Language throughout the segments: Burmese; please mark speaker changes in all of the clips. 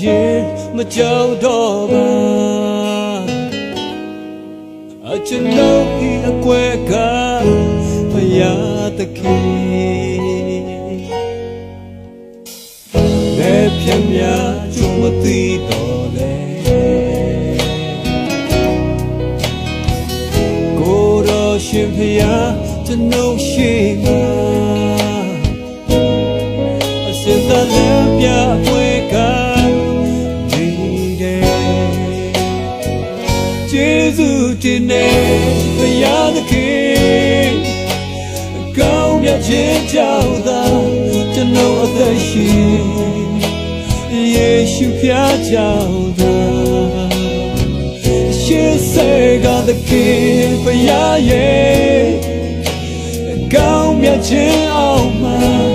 Speaker 1: ရင်မကြောက်တော့ပါအကျွန်ုပ်ဤအကွဲကဖယားသခင်လက်ဖြတ်များကျုံမသိတော့လေကိုယ်တော်ရှင်ဖျားကျွန်ုပ်ရှိမှာအစင်သာလည်းပြပွေ ဖျားသခင်ကောင်းမြတ်ခြင်းကြောင့်သာကျွန်ုပ်အသက်ရှင်ယေရှုဖျားကြောင့်သာရှေ့စေကသခင်ဖယားရဲ့ကောင်းမြတ်ခြင်းအောင်မှာ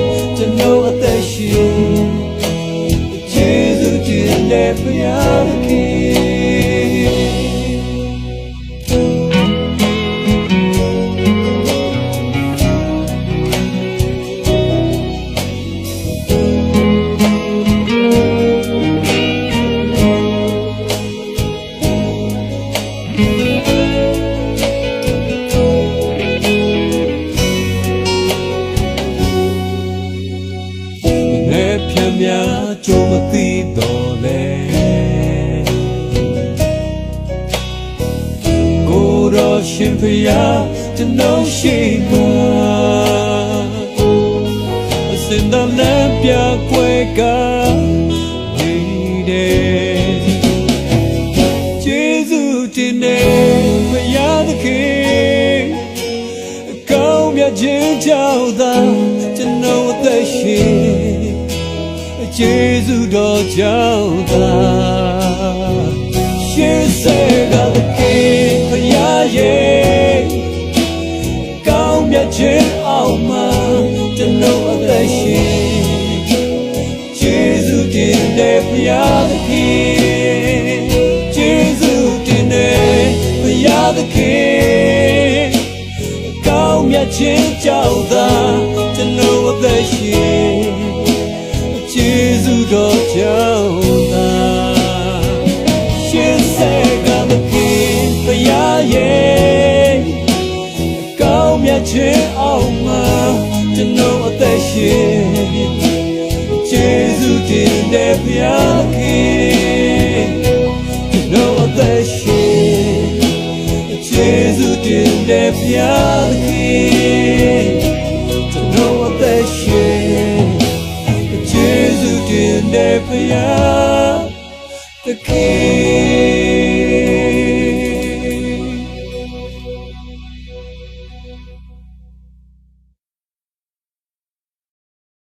Speaker 1: ရှင်ဖယားကျွန်တော်ရှိမှာအစင်တော်လည်းပြကွယ်ကနေတယ်ကျေးဇူးတင်နေဖယားသခင်ကောင်းမြတ်ခြင်းကြောင့်သာကျွန်တော်အသက်ရှင်ကျေးဇူးတော်ကြောင့်သာရှေးစေက ရှင်ကျေးဇူးတင်တဲ့ဖယားသခင်ကျေးဇူးတင်တဲ့ဖယားသခင်ကောင်းမြတ်ခြင်းကြောင့်သာကျွန်တော်အသက်ရှင်ကျေးဇူးတော်ကြောင့်သာရှင်စေကမခင်ဖယားရဲ့ကောင်းမြတ်ခြင်းအောင်မှာ ကျွန်တော်အသက်ရှင်ကျေးဇူးတင်တဲ့ဖယားခင်ကျွန်တော်အသက်ရှင်ကျေးဇူးတင်တဲ့ဘုရားသခင်ကျွန်တော်အသက်ရှင်ကျေးဇူးတင်တဲ့ဘုရား